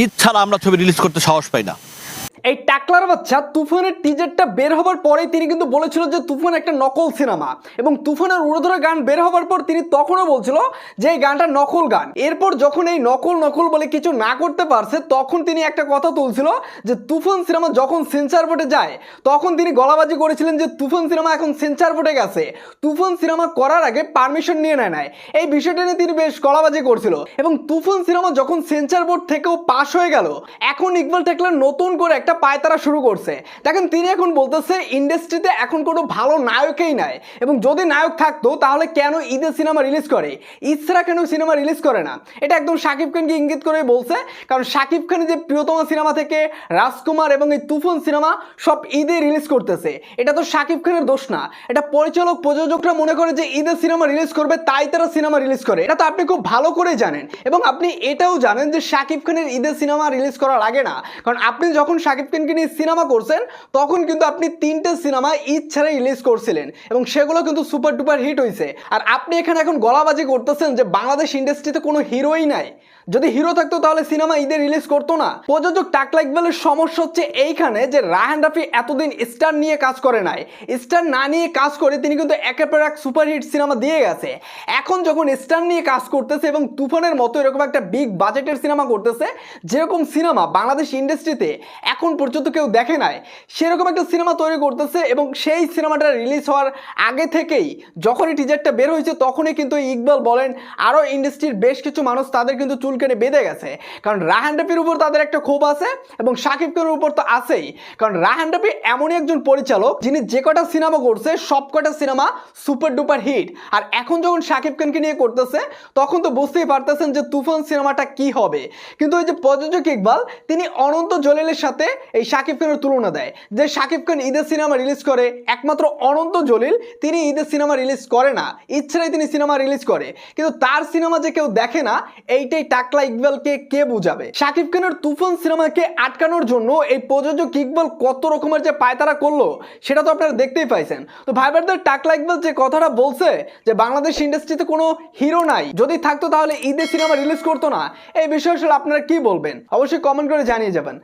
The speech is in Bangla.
ঈদ ছাড়া আমরা ছবি রিলিজ করতে সাহস পাই না। এই টাকলার বাচ্চা তুফানের টিজারটা বের হবার পরেই তিনি কিন্তু বলেছিল যে তুফান একটা নকল সিনেমা এবং তুফানের উড়োধরা গান বের হবার পর তিনি তখনও বলছিল যে এই গানটা নকল গান। এরপর যখন এই নকল নকল বলে কিছু না করতে পারছে, তখন তিনি একটা কথা তুলছিল যে তুফান সিনেমা যখন সেন্সার বোর্ডে যায়, তখন তিনি গলাবাজি করেছিলেন যে তুফান সিনেমা এখন সেন্সার বোর্ডে গেছে। তুফান সিনেমা করার আগে পারমিশন নিয়ে নেয় নাই। এই বিষয়টা নিয়ে তিনি বেশ গলাবাজি করছিল এবং তুফান সিনেমা যখন সেন্সার বোর্ড থেকেও পাশ হয়ে গেল, এখন ইকবাল টেকলার নতুন করে একটা পায়তারা শুরু করছে। দেখেন তিনি এখন বলতেছে, ইন্ডাস্ট্রিতে এখন কোনো ভালো নায়কই নাই। এবং যদি নায়ক থাকতো, তাহলে কেন ঈদের সিনেমা রিলিজ করে? ছাড়া কেন সিনেমা রিলিজ করে না? এটা একদম শাকিব খানকে ইঙ্গিত করে বলছে। কারণ শাকিব খানের যে প্রিয়তমা সিনেমা থেকে রাজকুমার এবং এই তুফান সিনেমা সব ঈদে রিলিজ করতেছে। এটা তো শাকিব খানের দোষ না। এটা পরিচালক, প্রযোজকরা মনে করে যে ঈদের সিনেমা রিলিজ করবে, তাই তারা সিনেমা রিলিজ করে। এটা তো আপনি খুব ভালো করে জানেন। এবং আপনি এটাও জানেন যে শাকিব খানের ঈদের সিনেমা রিলিজ করা লাগে না। কারণ আপনি যখন শাকিব খানকে নিয়ে সিনেমা করছেন, তখন কিন্তু আপনি তিনটে সিনেমা ঈদ ছাড়া রিলিজ করছিলেন এবং সেগুলো কিন্তু সুপার ডুপার হিট হয়েছে আর আপনি এখানে এখন গলাবাজি করতেছেন যে বাংলাদেশ ইন্ডাস্ট্রিতে কোনো হিরোই নাই। যদি হিরো থাকতো তাহলে সিনেমা ঈদে রিলিজ করতো না। প্রযোজক টাকলা ইকবালের সমস্যা হচ্ছে এইখানে যে রাহান রাফি এতদিন স্টার নিয়ে কাজ করে নাই। স্টার না নিয়ে কাজ করে তিনি কিন্তু একের পর এক সুপারহিট সিনেমা দিয়ে গেছে। এখন যখন স্টার নিয়ে কাজ করতেছে এবং তুফানের মতো এরকম একটা বিগ বাজেটের সিনেমা করতেছে, যেরকম সিনেমা বাংলাদেশ ইন্ডাস্ট্রিতে এখন পর্যন্ত কেউ দেখে নাই, সেরকম একটা সিনেমা তৈরি করতেছে এবং সেই সিনেমাটা রিলিজ হওয়ার আগে থেকেই যখনই টিজারটা বের হয়েছে, তখনই কিন্তু ইকবাল বলেন আরও ইন্ডাস্ট্রির বেশ কিছু মানুষ তাদের কিন্তু চুল কেটে বেঁধে গেছে। কারণ রাহান রাফির উপর তাদের একটা ক্ষোভ আছে এবং শাকিব খানের উপর তো আছেই। কারণ রাহান রাফি এমনই একজন পরিচালক যিনি যে কটা সিনেমা করছে, সব কটা সিনেমা সুপার ডুপার হিট। আর এখন যখন শাকিব খানকে নিয়ে করতেছে, তখন তো বুঝতেই পারতেছেন যে তুফান সিনেমাটা কি হবে। কিন্তু ওই যে প্রযোজক ইকবাল, তিনি অনন্ত জলিলের সাথে এই শাকিব খানের তুলনা দেয়। যে শাকিব খান ঈদের সিনেমা রিলিজ করে, একমাত্র অনন্ত জলিল, তিনি ঈদের সিনেমা রিলিজ করে না। ইচ্ছারাই তিনি সিনেমা রিলিজ করে। কিন্তু তার সিনেমা যে কেউ দেখে না, এইটাই টাকলা ইকবালকে কে বুঝাবে? শাকিব খানের তুফান সিনেমাকে আটকানোর জন্য এই প্রযোজক ইকবাল কত রকমের যে পায়তারা করল, সেটা তো আপনারা দেখতেই পাইছেন। তো ভাইবারদের ব্রাদার টাকলা ইকবাল যে কথাটা বলছে যে বাংলাদেশ ইন্ডাস্ট্রিতে কোনো হিরো নাই, যদি থাকতো তাহলে ঈদের সিনেমা রিলিজ করতো না, এই বিষয়ে আসলে আপনারা কি বলবেন? অবশ্যই কমেন্ট করে জানিয়ে যাবেন।